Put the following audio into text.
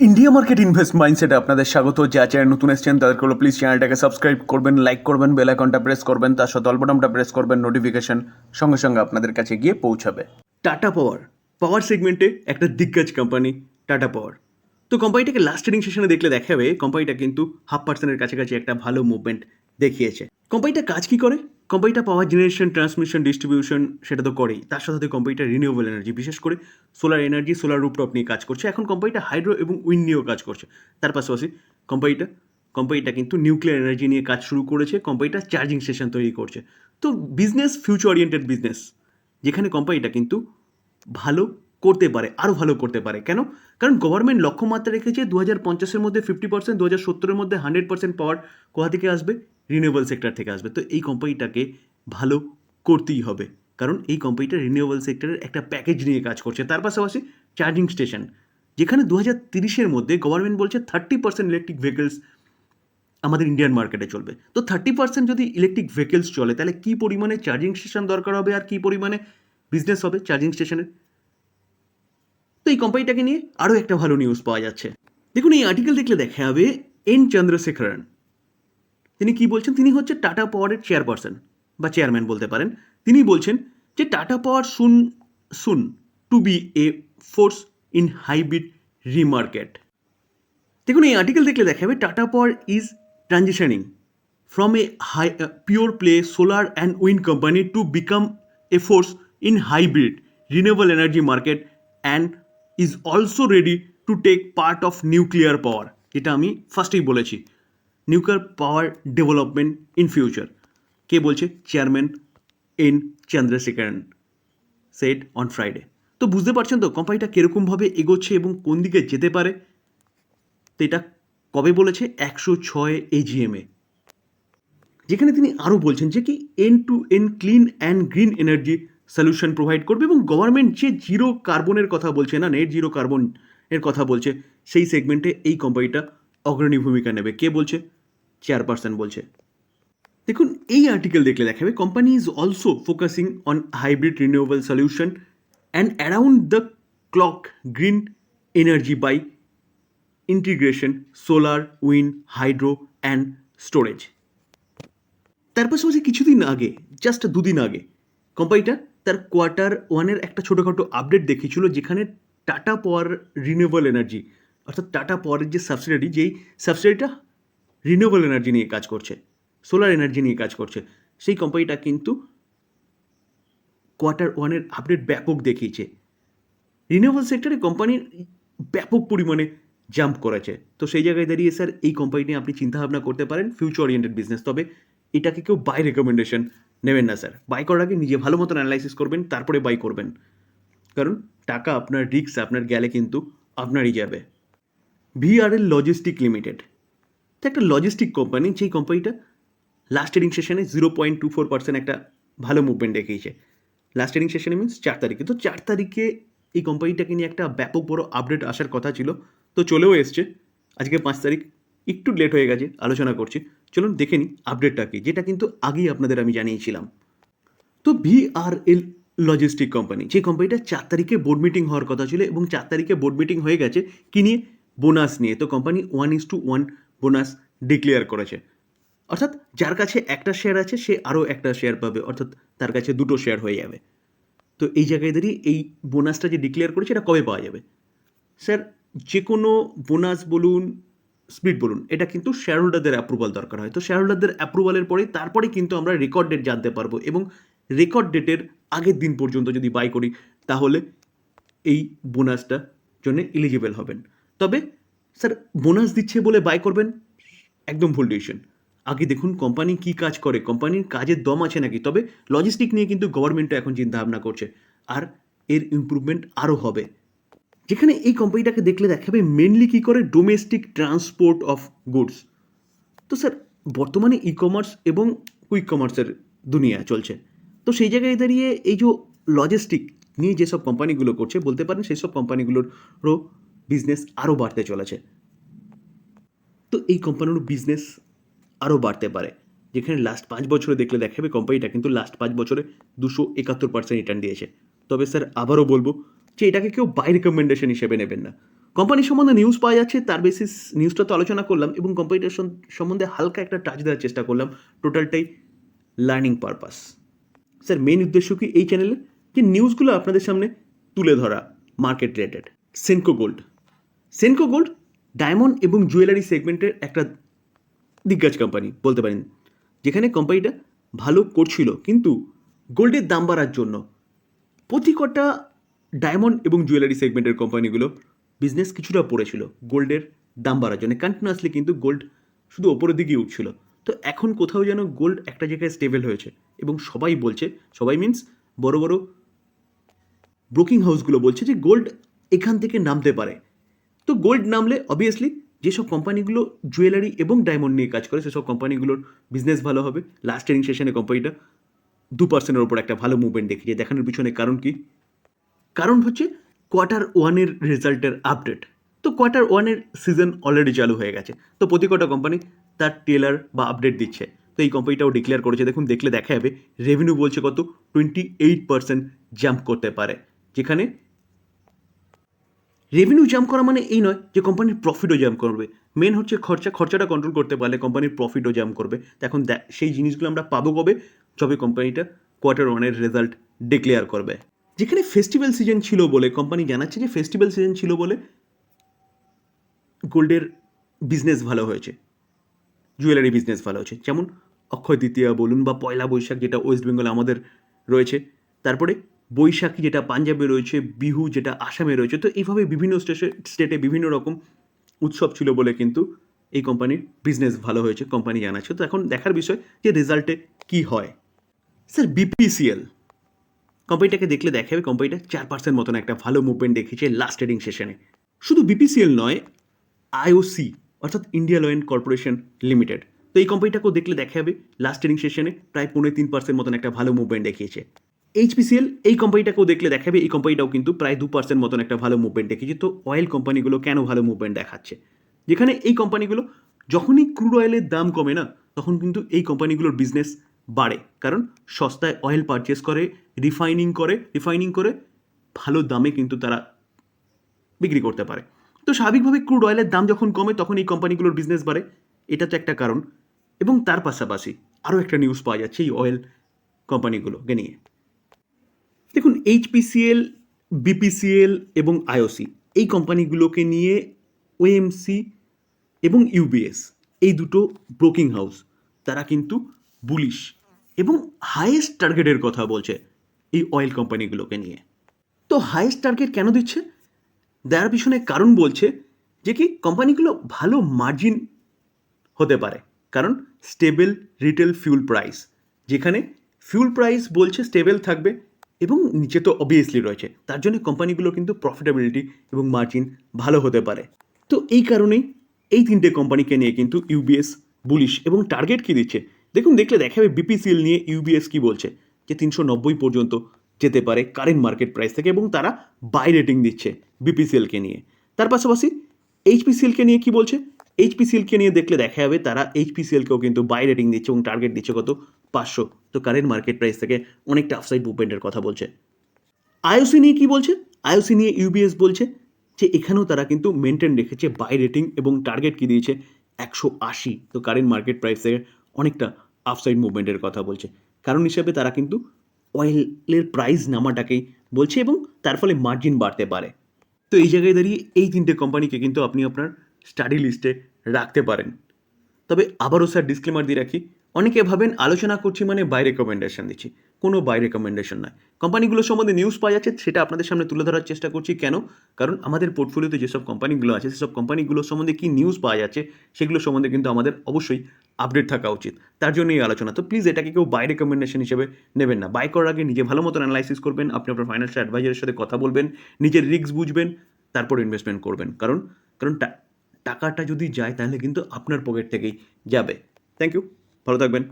India market invest মাইন্ডসেটে আপনাদের স্বাগত। যা চ্যানেল নতুন এসছেন, তাদেরকে হলো প্লিজ চ্যানেলটাকে সাবস্ক্রাইব করবেন লাইক করবেন বেল আইকনটা প্রেস করবেন, তার সাথে অল্পটামটা প্রেস করবেন নোটিফিকেশন সঙ্গে সঙ্গে আপনাদের কাছে গিয়ে পৌঁছাবে। টাটা পাওয়ার পাওয়ার সেগমেন্টে একটা দিগ্গজ কোম্পানি টাটা পাওয়ার তো কোম্পানিটাকে লাস্ট ট্রেডিং সেশনে দেখলে দেখাবে কোম্পানিটা কিন্তু হাফ পার্সেন্টের কাছাকাছি একটা ভালো মুভমেন্ট দেখিয়েছে। কোম্পানিটা কাজ কি করে? কোম্পানিটা পাওয়ার জেনারেশন ট্রান্সমিশন ডিস্ট্রিবিউশন সেটা তো করেই। তার সাথে সাথে কোম্পানিটা রিনিউয়েবল এনার্জি বিশেষ করে সোলার এনার্জি সোলার রুপটপ নিয়ে কাজ করছে। এখন কোম্পানিটা হাইড্রো এবং উইন্ড নিয়েও কাজ করছে। তার পাশাপাশি কোম্পানিটা কোম্পানিটা কিন্তু নিউক্লিয়ার এনার্জি নিয়ে কাজ শুরু করেছে। কোম্পানিটা চার্জিং স্টেশন তৈরি করছে। তো বিজনেস ফিউচার ওরিয়েন্টেড বিজনেস যেখানে কোম্পানিটা কিন্তু ভালো করতে পারে আরও ভালো করতে পারে। কেন? কারণ গভর্নমেন্ট লক্ষ্যমাত্রা রেখেছে দু হাজার পঞ্চাশের মধ্যে ফিফটি পার্সেন্ট দু হাজার সত্তরের মধ্যে হান্ড্রেড পার্সেন্ট পাওয়ার কোথা থেকে আসবে? রিনিউয়েবল সেক্টর থেকে আসবে। তো এই কোম্পানিটাকে ভালো করতেই হবে। কারণ এই কোম্পানিটা রিনিউয়েবল সেক্টরের একটা প্যাকেজ নিয়ে কাজ করছে। তার পাশাপাশি চার্জিং স্টেশন যেখানে দু হাজার তিরিশের মধ্যে গভর্নমেন্ট বলছে থার্টি পার্সেন্ট ইলেকট্রিক ভেহিকলস আমাদের ইন্ডিয়ান মার্কেটে চলবে। তো থার্টি পার্সেন্ট যদি ইলেকট্রিক ভেহিকলস চলে, তাহলে কী পরিমাণে চার্জিং স্টেশন দরকার হবে আর কী পরিমাণে বিজনেস হবে চার্জিং স্টেশনের তো এই কোম্পানিটাকে নিয়ে আরও একটা ভালো নিউজ পাওয়া যাচ্ছে। দেখুন, এই আর্টিকেল দেখলে দেখা যাবে এন চন্দ্রশেখরন তিনি কি বলছেন? তিনি হচ্ছে টাটা পাওয়ারের চেয়ারপারসন বা চেয়ারম্যান বলতে পারেন। তিনি বলছেন যে Tata power soon soon to be a force in hybrid remarket দেখুন, এই আর্টিকেল দেখলে দেখা যাবে Tata power is transitioning from a high pure play solar and wind company to become a force in hybrid renewable energy market and is also ready to take part of nuclear power যেটা আমি ফার্স্টেই বলেছি। Nuclear power development in future কে বলছে? Chairman N Chandrasekaran said on Friday তো বুঝতে পারছেন তো কোম্পানিটা কীরকমভাবে এগোচ্ছে এবং কোন দিকে যেতে পারে? তো এটা কবে বলেছে? একশো ছয় এজিএমে যেখানে তিনি আরও বলছেন যে কি end to end clean and green energy solution provide করবে এবং গভর্নমেন্ট যে জিরো কার্বনের কথা বলছে না নেট জিরো কার্বন এর কথা বলছে, সেই সেগমেন্টে এই কোম্পানিটা অগ্রণী ভূমিকা নেবে। কে বলছে? চেয়ারপারসন বলছে। দেখুন, এই আর্টিকেল দেখলে দেখাবে company is also focusing on hybrid renewable solution and around the clock green energy by integration solar wind hydro and storage তার পাশাপাশি কিছুদিন আগে জাস্ট দুদিন আগে কোম্পানিটা তার কোয়ার্টার ওয়ানের একটা ছোটোখাটো আপডেট দেখিয়েছিল, যেখানে টাটা পাওয়ার রিনিউয়েবল এনার্জি অর্থাৎ টাটা পাওয়ারের যে সাবসিডারি যেই সাবসিডারিটা রিনিউয়েবল এনার্জি নিয়ে কাজ করছে সোলার এনার্জি নিয়ে কাজ করছে। সেই কোম্পানিটা কিন্তু কোয়ার্টার ওয়ানের আপডেট ব্যাপক দেখিয়েছে। রিনিউয়েবল সেক্টরে কোম্পানির ব্যাপক পরিমাণে জাম্প করেছে। তো সেই জায়গায় দাঁড়িয়ে স্যার এই কোম্পানি নিয়ে আপনি চিন্তাভাবনা করতে পারেন ফিউচার ওরিয়েন্টেড বিজনেস তবে এটাকে কেউ বাই রেকমেন্ডেশন নেবেন না স্যার বাই করার আগে নিজে ভালো মতন অ্যানালাইসিস করবেন, তারপরে বাই করবেন। কারণ টাকা আপনার রিক্স আপনার গেলে কিন্তু আপনারই যাবে। ভিআরএল লজিস্টিক লিমিটেড তো একটা লজিস্টিক কোম্পানি যেই কোম্পানিটা লাস্ট ট্রেডিং সেশনে zero point two four percent একটা ভালো মুভমেন্ট দেখিয়েছে। লাস্ট ট্রেডিং সেশনে মিনস চার তারিখে। তো চার তারিখে এই কোম্পানিটাকে নিয়ে একটা ব্যাপক বড় আপডেট আসার কথা ছিল। তো চলেও এসছে। আজকে পাঁচ তারিখ, একটু লেট হয়ে গেছে, আলোচনা করছি। চলুন দেখে নিই আপডেটটা কি, যেটা কিন্তু আগেই আপনাদের আমি জানিয়েছিলাম। তো ভিআরএল লজিস্টিক কোম্পানি যে কোম্পানিটা চার তারিখে বোর্ড মিটিং হওয়ার কথা ছিল এবং চার তারিখে বোর্ড মিটিং হয়ে গেছে, কি নিয়ে? বোনাস নিয়ে। তো company one is to one bonus declare করেছে। অর্থাৎ যার কাছে একটা শেয়ার আছে, সে আরও একটা শেয়ার পাবে, অর্থাৎ তার কাছে দুটো শেয়ার হয়ে যাবে। তো এই জায়গায় দাঁড়িয়ে এই বোনাসটা যে ডিক্লেয়ার করেছে, এটা কবে পাওয়া যাবে? স্যার যে কোনো বোনাস বলুন স্প্লিট বলুন, এটা কিন্তু শেয়ার হোল্ডারদের অ্যাপ্রুভাল দরকার হয়। তো শেয়ার হোল্ডারদের অ্যাপ্রুভালের পরে তারপরে কিন্তু আমরা রেকর্ড ডেট জানতে পারব এবং রেকর্ড ডেটের আগের দিন পর্যন্ত যদি বাই করি, তাহলে এই বোনাসটা জন্য এলিজিবল হবেন। তবে স্যার বোনাস দিচ্ছে বলে বাই করবেন? একদম ভুল ডিসিশন আগে দেখুন কোম্পানি কি কাজ করে? কোম্পানির কাজের দম আছে নাকি? তবে লজিস্টিক নিয়ে কিন্তু গভর্নমেন্টও এখন চিন্তা ভাবনা করছে। আর এর ইমপ্রুভমেন্ট আরও হবে। যেখানে এই কোম্পানিটাকে দেখলে দেখাবে মেনলি কী করে? ডোমেস্টিক ট্রান্সপোর্ট অফ গুডস তো স্যার, বর্তমানে ই কমার্স এবং কুইক কমার্সের দুনিয়া চলছে। তো সেই জায়গায় দাঁড়িয়ে এই যে লজিস্টিক নিয়ে যেসব কোম্পানিগুলো করছে, বলতে পারেন সেই সব কোম্পানিগুলোরও বিজনেস আরও বাড়তে চলেছে। তো এই কোম্পানির বিজনেস আরও বাড়তে পারে। যেখানে লাস্ট পাঁচ বছরে দেখলে দেখাবে কোম্পানিটা কিন্তু লাস্ট পাঁচ বছরে দুশো একাত্তর পার্সেন্ট রিটার্ন দিয়েছে। তবে স্যার আবারও বলব যে এটাকে কেউ বাই রেকমেন্ডেশন হিসেবে নেবেন না। কোম্পানি সম্বন্ধে নিউজ পাওয়া যাচ্ছে, তার বেসিস নিউজটা তো আলোচনা করলাম এবং কোম্পানিটার সম্বন্ধে হালকা একটা টাচ দেওয়ার চেষ্টা করলাম টোটালটাই লার্নিং পারপাস স্যার মেন উদ্দেশ্য কি এই চ্যানেলে যে নিউজগুলো আপনাদের সামনে তুলে ধরা market related Senco gold Senco gold diamond এবং জুয়েলারি সেগমেন্টের একটা দিগ্গজ কোম্পানি বলতে পারেন। যেখানে কোম্পানিটা ভালো করছিল, কিন্তু গোল্ডের দাম বাড়ার জন্য প্রতি কটা ডায়মন্ড এবং জুয়েলারি সেগমেন্টের কোম্পানিগুলো বিজনেস কিছুটা পড়েছিল গোল্ডের দাম বাড়ার জন্য। কন্টিনিউয়াসলি কিন্তু গোল্ড শুধু ওপরের দিকেই উঠছিল। তো এখন কোথাও যেন গোল্ড একটা জায়গায় স্টেবল হয়েছে এবং সবাই বলছে, সবাই মিন্স বড় বড় ব্রোকিং হাউসগুলো বলছে যে গোল্ড এখান থেকে নামতে পারে। তো গোল্ড নামলে অবভিয়াসলি যেসব কোম্পানিগুলো জুয়েলারি এবং ডায়মন্ড নিয়ে কাজ করে, সেসব কোম্পানিগুলোর বিজনেস ভালো হবে। লাস্ট ট্রেনিং সেশনে কোম্পানিটা দু পার্সেন্টের ওপর একটা ভালো মুভমেন্ট দেখিয়েছে দেখানোর পিছনে কারণ কি? কারণ হচ্ছে কোয়ার্টার ওয়ানের রেজাল্টের আপডেট তো কোয়ার্টার ওয়ানের সিজন অলরেডি চালু হয়ে গেছে। তো প্রতি কটা কোম্পানি তার টেলার বা আপডেট দিচ্ছে। তো এই কোম্পানিটাও ডিক্লেয়ার করেছে। দেখুন, দেখলে দেখা যাবে রেভিনিউ বলছে কত? টোয়েন্টি এইট পার্সেন্ট জাম্প করতে পারে। যেখানে রেভিনিউ জাম্প করা মানে এই নয় যে কোম্পানির প্রফিটও জাম্প করবে। মেন হচ্ছে খরচা, খরচাটা কন্ট্রোল করতে পারলে কোম্পানির প্রফিটও জাম্প করবে। এখন সেই জিনিসগুলো আমরা পাবো কবে? যবে কোম্পানিটা কোয়ার্টার ওয়ানের রেজাল্ট ডিক্লেয়ার করবে। যেখানে ফেস্টিভ্যাল সিজন ছিল বলে কোম্পানি জানাচ্ছে যে ফেস্টিভ্যাল সিজন ছিল বলে গোল্ডের বিজনেস ভালো হয়েছে। জুয়েলারি বিজনেস ভালো হয়েছে। যেমন অক্ষয় তৃতীয়া বলুন বা পয়লা বৈশাখ যেটা ওয়েস্ট বেঙ্গলে আমাদের রয়েছে। তারপরে বৈশাখী যেটা পাঞ্জাবে রয়েছে, বিহু যেটা আসামে রয়েছে, তো এইভাবে বিভিন্ন স্টেটে স্টেটে বিভিন্ন রকম উৎসব ছিল বলে কিন্তু এই কোম্পানির বিজনেস ভালো হয়েছে, কোম্পানি জানাচ্ছে। তো এখন দেখার বিষয় যে রেজাল্টে কি হয়। স্যার বিপিসিএল কোম্পানিটাকে দেখলে দেখা যাবে কোম্পানিটা চার পার্সেন্ট মতন একটা ভালো মুভমেন্ট দেখিয়েছে লাস্ট ট্রেডিং সেশনে শুধু বিপিসিএল নয় আইওসি অর্থাৎ ইন্ডিয়া লয়েন কর্পোরেশন লিমিটেড তো এই কোম্পানিটাকেও দেখলে দেখা যাবে লাস্ট ট্রেডিং সেশনে প্রায় পৌনে তিন পার্সেন্ট মতন একটা ভালো মুভমেন্ট দেখিয়েছে। এইচপিসিএল এই কোম্পানিটাকেও দেখলে দেখাবে, এই কোম্পানিটাও কিন্তু প্রায় দু পার্সেন্ট মতন একটা ভালো মুভমেন্ট দেখিয়েছে তো অয়েল কোম্পানিগুলো কেন ভালো মুভমেন্ট দেখাচ্ছে? যেখানে এই কোম্পানিগুলো যখনই ক্রুড অয়েলের দাম কমে না, তখন কিন্তু এই কোম্পানিগুলোর বিজনেস বাড়ে। কারণ সস্তায় অয়েল পারচেস করে রিফাইনিং করে রিফাইনিং করে ভালো দামে কিন্তু তারা বিক্রি করতে পারে। তো স্বাভাবিকভাবে ক্রুড অয়েলের দাম যখন কমে, তখন এই কোম্পানিগুলোর বিজনেস বাড়ে। এটা তো একটা কারণ। এবং তার পাশাপাশি আরও একটা নিউজ পাওয়া যাচ্ছে এই অয়েল কোম্পানিগুলোকে নিয়ে। দেখুন এইচপিসিএল বিপিসিএল এবং আইওসি এই কোম্পানিগুলোকে নিয়ে ওএমসি এবং ইউবিএস এই দুটো ব্রোকিং হাউস তারা কিন্তু বুলিশ এবং হাইয়েস্ট টার্গেটের কথা বলছে এই অয়েল কোম্পানিগুলোকে নিয়ে। তো হাইয়েস্ট টার্গেট কেন দিচ্ছে? দেওয়ার পিছনে কারণ বলছে যে কি, কোম্পানিগুলো ভালো মার্জিন হতে পারে, কারণ স্টেবল রিটেল ফিউল প্রাইস যেখানে ফিউল প্রাইস বলছে স্টেবল থাকবে এবং নিচে তো অবভিয়াসলি রয়েছে। তার জন্য কোম্পানিগুলো কিন্তু প্রফিটেবিলিটি এবং মার্জিন ভালো হতে পারে। তো এই কারণেই এই তিনটে কোম্পানিকে নিয়ে কিন্তু ইউবিএস বুলিশ এবং টার্গেট কি দিচ্ছে? দেখুন, দেখলে দেখা যাবে বিপিসিএল নিয়ে ইউবিএস কি বলছে? যে তিনশো নব্বই পর্যন্ত যেতে পারে কারেন্ট মার্কেট প্রাইস থেকে এবং তারা বাই রেটিং দিচ্ছে বিপিসিএলকে নিয়ে। তার পাশাপাশি এইচপিসিএলকে নিয়ে কি বলছে? এইচপিসিএলকে নিয়ে দেখলে দেখা যাবে তারা এইচপিসিএলকেও কিন্তু বাই রেটিং দিচ্ছে এবং টার্গেট দিচ্ছে কত? পাঁচশো। তো কারেন্ট মার্কেট প্রাইস থেকে অনেকটা আফসাইড মুভমেন্টের কথা বলছে। আইওসি নিয়ে কি বলছে? আইওসি নিয়ে ইউবিএস বলছে যে এখানেও তারা কিন্তু মেনটেন রেখেছে বাই রেটিং এবং টার্গেট কি দিয়েছে? একশো আশি। তো কারেন্ট মার্কেট প্রাইস থেকে অনেকটা আফসাইড মুভমেন্টের কথা বলছে। কারণ হিসাবে তারা কিন্তু অয়েলের প্রাইস নামাটাকেই বলছে এবং তার ফলে মার্জিন বাড়তে পারে। তো এই জায়গায় দাঁড়িয়ে এই তিনটে কোম্পানিকে কিন্তু আপনি আপনার স্টাডি লিস্টে রাখতে পারেন। তবে আবারও স্যার ডিসক্লেমার দিয়ে রাখি অনেকে ভাবেন আলোচনা করছি মানে বাই রেকমেন্ডেশন দিচ্ছি। কোনো বাই রেকমেন্ডেশন নয়। কোম্পানিগুলো সম্বন্ধে নিউজ পাওয়া যাচ্ছে, সেটা আপনাদের সামনে তুলে ধরার চেষ্টা করছি। কেন? কারণ আমাদের পোর্টফোলিওতে যেসব কোম্পানিগুলো আছে, সেসব কোম্পানিগুলো সম্বন্ধে কী নিউজ পাওয়া যাচ্ছে, সেগুলো সম্বন্ধে কিন্তু আমাদের অবশ্যই আপডেট থাকা উচিত। তার জন্য এই আলোচনা। তো প্লিজ এটাকে কেউ বাই রেকমেন্ডেশন হিসেবে নেবেন না। বাই করার আগে নিজে ভালো মতন অ্যানালাইসিস করবেন, আপনি আপনার ফাইন্যান্সিয়াল অ্যাডভাইজারের সাথে কথা বলবেন, নিজের রিস্ক বুঝবেন, তারপর ইনভেস্টমেন্ট করবেন। কারণ কারণ টাকাটা যদি যায়, তাহলে কিন্তু আপনার পকেট থেকেই যাবে। থ্যাংক ইউ ভালো থাকবেন।